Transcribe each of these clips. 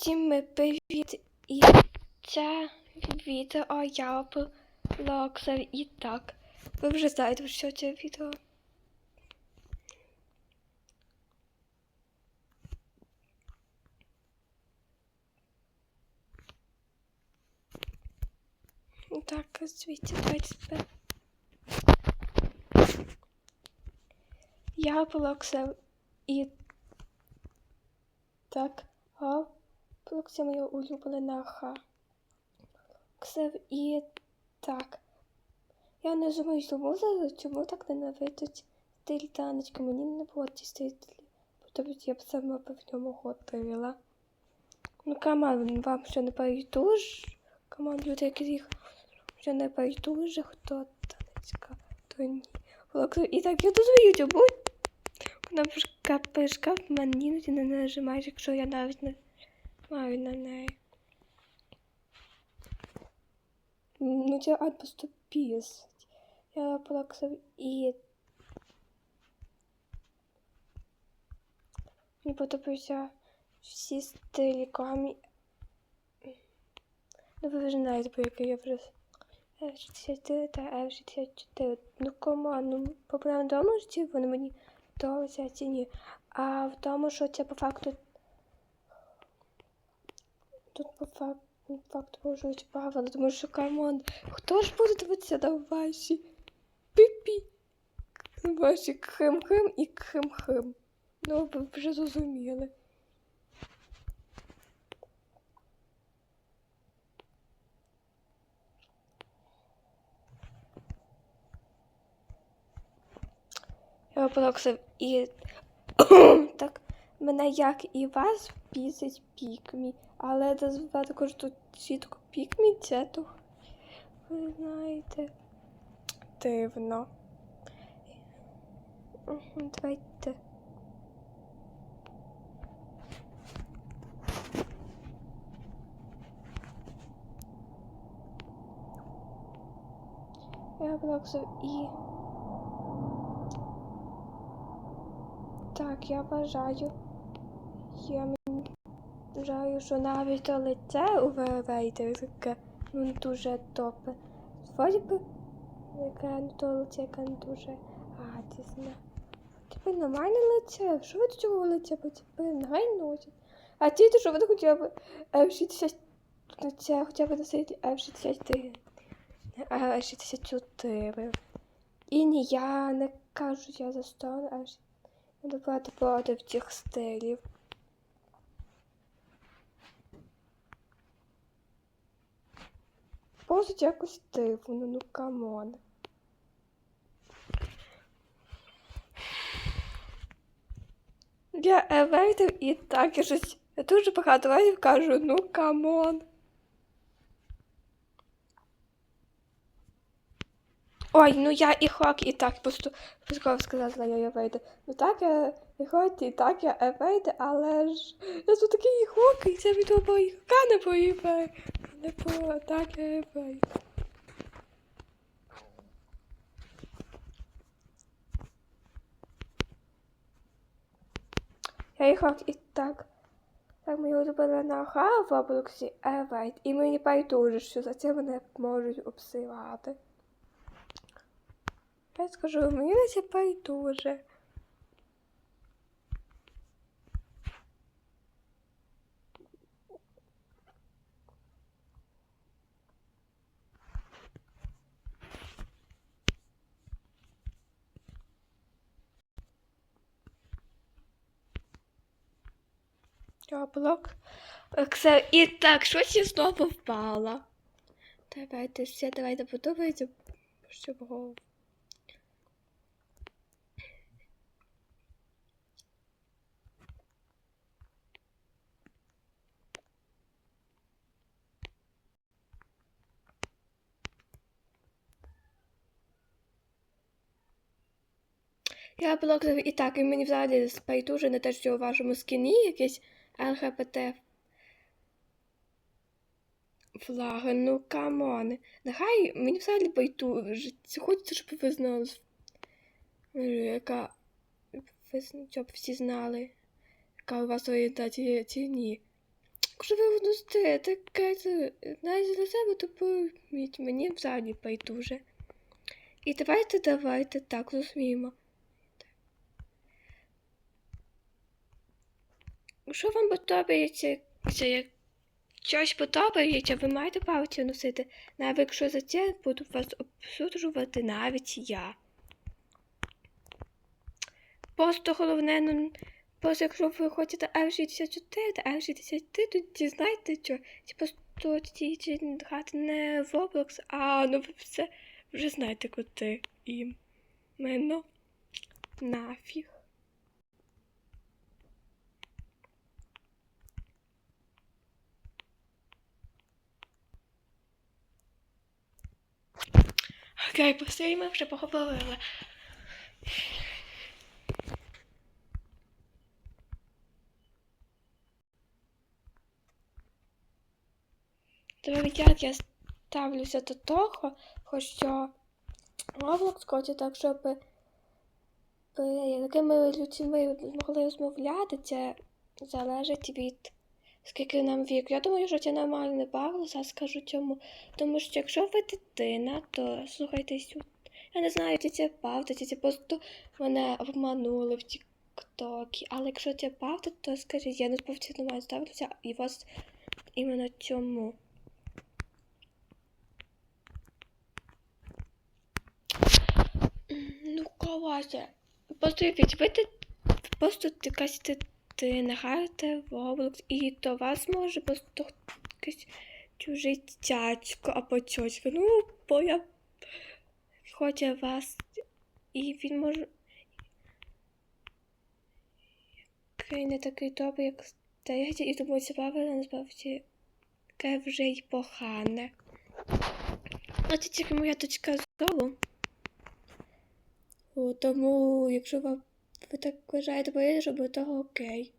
Всім привіт! І це відео я Локсер і так. Ви вже знаєте, що це відео. Так, звідси давайте тепер. Я Локсер і так. А це моя улюблена ха. Ксев і так. Я не розумію, чому чому так ненавидять стиль танечка. Мені не було ці стилі. Тобто я б сама б в ньому готувала. Ну, каман, вам що не байдуже? Каман, люди, їх що не байдуже, хто танечка, то ні. І так, я розумію, чому Кнопочка пишка мені іноді не нажимаєш, якщо я навіть не маю на неї. Ну, це просто піс. Я плаксав і. Мені подобаються всі стилі камі. Ну, ви вже знаєте, про який я вже F64 та F64. Ну, кома, ну, в тому, що вони мені то ця ціні. А в тому, що це по факту. Тут по факту, факту порушують правила, тому що камон. Хто ж буде дивитися на ваші піпі? Ваші хим-хим і хим-хим. Ну, ви вже зрозуміли. Я попросив і так мене як і вас бісить пікмі, але дозволяє також тут чітко пікмі, це то ви знаєте дивно. Давайте. Я попросив і. Так, я бажаю. Я бажаю, що навіть то лице у таке ну, дуже топе. Вроді яке то лице, яке не дуже гадісне. Тепер нормальне лице. Що ви до цього лиця потепер нехай носять? А ті, що ви хоча б F60 це хоча б носити F63. F64. І ні, я не кажу, я за сторону F64. Давайте проти цих стилів. Просто якось дивно, ну камон. Я евейтив і так я щось. Я дуже багато разів кажу, ну камон. Ой, ну я і хок, і так просто Пусков сказала, я Евейде. Ну так я і хоч, і так я Евейде, але ж я тут такий хок, і це від обоє хока не поїбає. Не по так я Евейде. Я хок, і так. Так мені улюблена гра в Роблоксі Евейд, і мені байдуже, що за це мене можуть обсилати. Я скажу, мені на це байдуже. Все, і так, щось я знову впала. Давайте все, давайте подумайте, що в голову. Я блок і так, і мені взагалі спайтуже на те, що у вашому скіні якісь ЛГБТ флаги. Ну камон. Нехай мені взагалі байдуже. Хочеться, щоб ви знали, яка щоб всі знали, яка у вас орієнтація ціні. Якщо ви вносите таке навіть за себе, то мені взагалі байдуже. І давайте, давайте так зусміємо. Якщо вам подобається, це як щось подобається, ви маєте право це носити. Навіть якщо за це буду вас обсуджувати навіть я. Просто головне, ну, просто якщо ви хочете F64 та F63, то дізнайте, що ці просто ці грати не в Roblox, а ну ви все вже знаєте, куди іменно нафіг. Окей, про ми вже поговорили. Тепер як я ставлюся до того, що Roblox хоче так, щоб такими людьми могли розмовляти, це залежить від скільки нам віку. Я думаю, що це нормально не бавило, зараз скажу чому. Тому що якщо ви дитина, то слухайте. Я не знаю, чи це правда, чи це просто мене обманули в Тіктокі. Але якщо це правда, то скажіть, я не сповці нормально ставлюся і вас іменно цьому. Ну, класе. Подивіть, ви просто якась дитина, граєте в Roblox, і до вас може просто якийсь чужий дядько або тьотька. Ну, бо я хоче вас, і він може. Який не такий добрий, як здається, і тому це правильно насправді таке вже й погане. А це тільки моя точка зору. Тому, якщо вам ви так вважаєте, боїте, щоб того окей.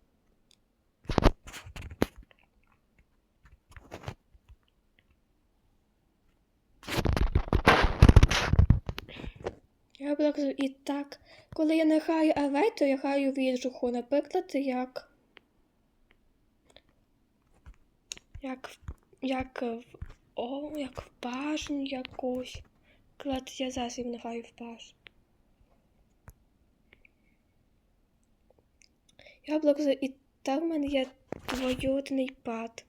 Я б так і так, коли я не граю авей, то я граю в іншуху, наприклад, як. Як, в- як в о, як в башню якусь. Клад, я зараз не граю в башню. Я блокую, і так в мене є двоюрідний пад.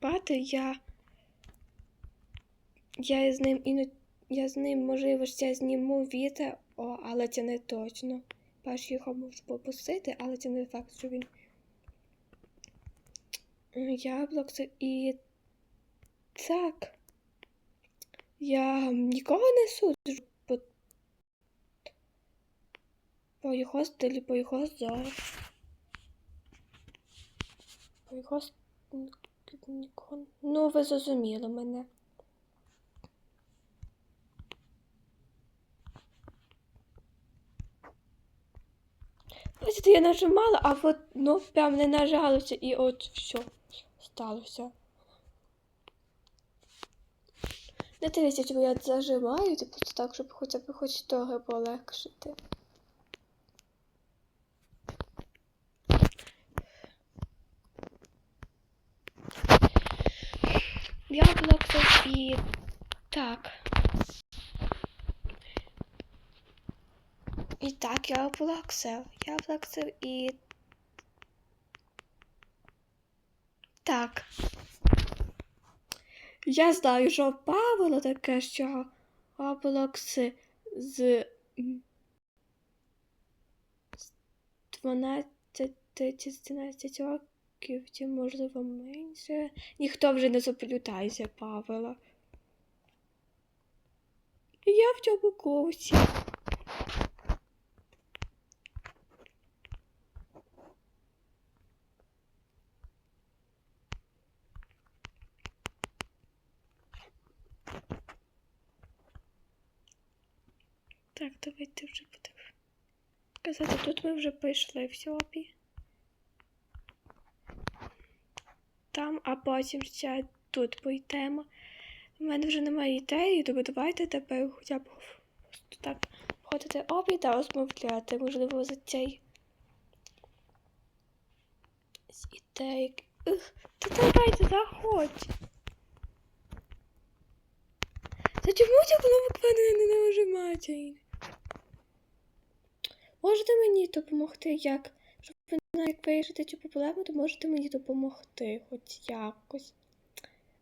Пад я. Я з ним іно... Я з ним, можливо, ще зніму відео, але це не точно. Перш його можу попустити, але це не факт, що він Яблук це і так. Я нікого не суджу по, по його стилі, по його зору. По його нікого. Ну, ви зрозуміли мене. Бачите, я нажимала, а от ну прям не нажалося і от все сталося. Не дивіться, чому я зажимаю, типу так, щоб хоча б хоч трохи полегшити. Я блоксив і так. І так, я облаксив. Облаксив і. Так. Я знаю, що правило таке, що облакси з 12 чи з 13 років, чи можливо менше. Ніхто вже не правило. І я в цьому курсі. Так, давайте вже будемо казати. Тут ми вже прийшли в сьобі. Там, а потім ще тут пойдемо. У мене вже немає ідеї, тому давайте тепер хоча б просто так ходити обід та розмовляти, можливо, за цей з ідеї. Та давайте заходь. Та чому ця кнопка не, нажимається? Можете мені допомогти як? Щоб ви як вирішити цю проблему, то можете мені допомогти хоч якось.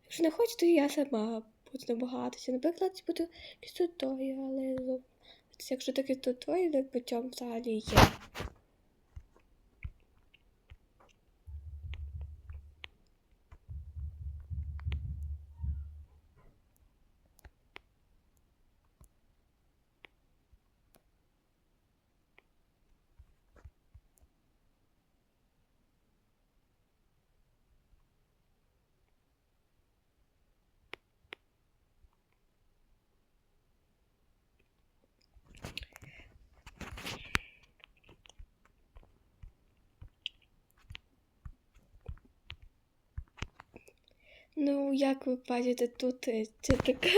Якщо не хочете, то я сама буду намагатися. Наприклад, буду якісь але якщо такі туторіали, по цьому взагалі є. Ну, як ви бачите, тут е, це така.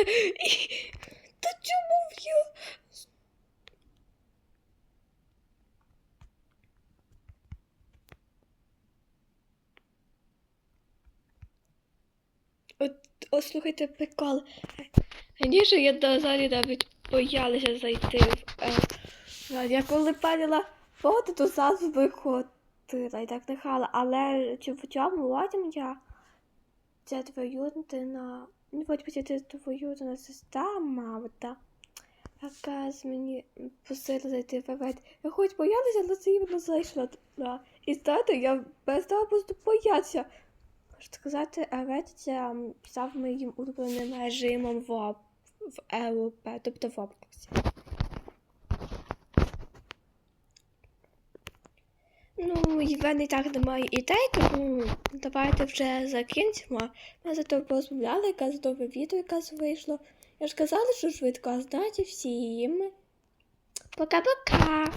Та чому я? От, от слухайте, прикол. Раніше я до залі навіть боялася зайти в е. Я коли падала воду, то зразу виходила і так нехала. Але чи в цьому потім я ця двоюродна, ну, хоч би це двоюродна сестра, мама, яка з мені просила зайти вперед. Я хоч боялася, але це іменно зайшла. Да. І знаєте, я без того просто боявся. Можна сказати, Авет це став моїм улюбленим режимом в, в ЕУП, тобто в Облаксі. Ну, і в мене і так немає ідей, тому давайте вже закінчимо. Ми зато порозмовляли, яке задове відео, яке вийшло. Я ж казала, що швидко, а значить всім. Пока-пока!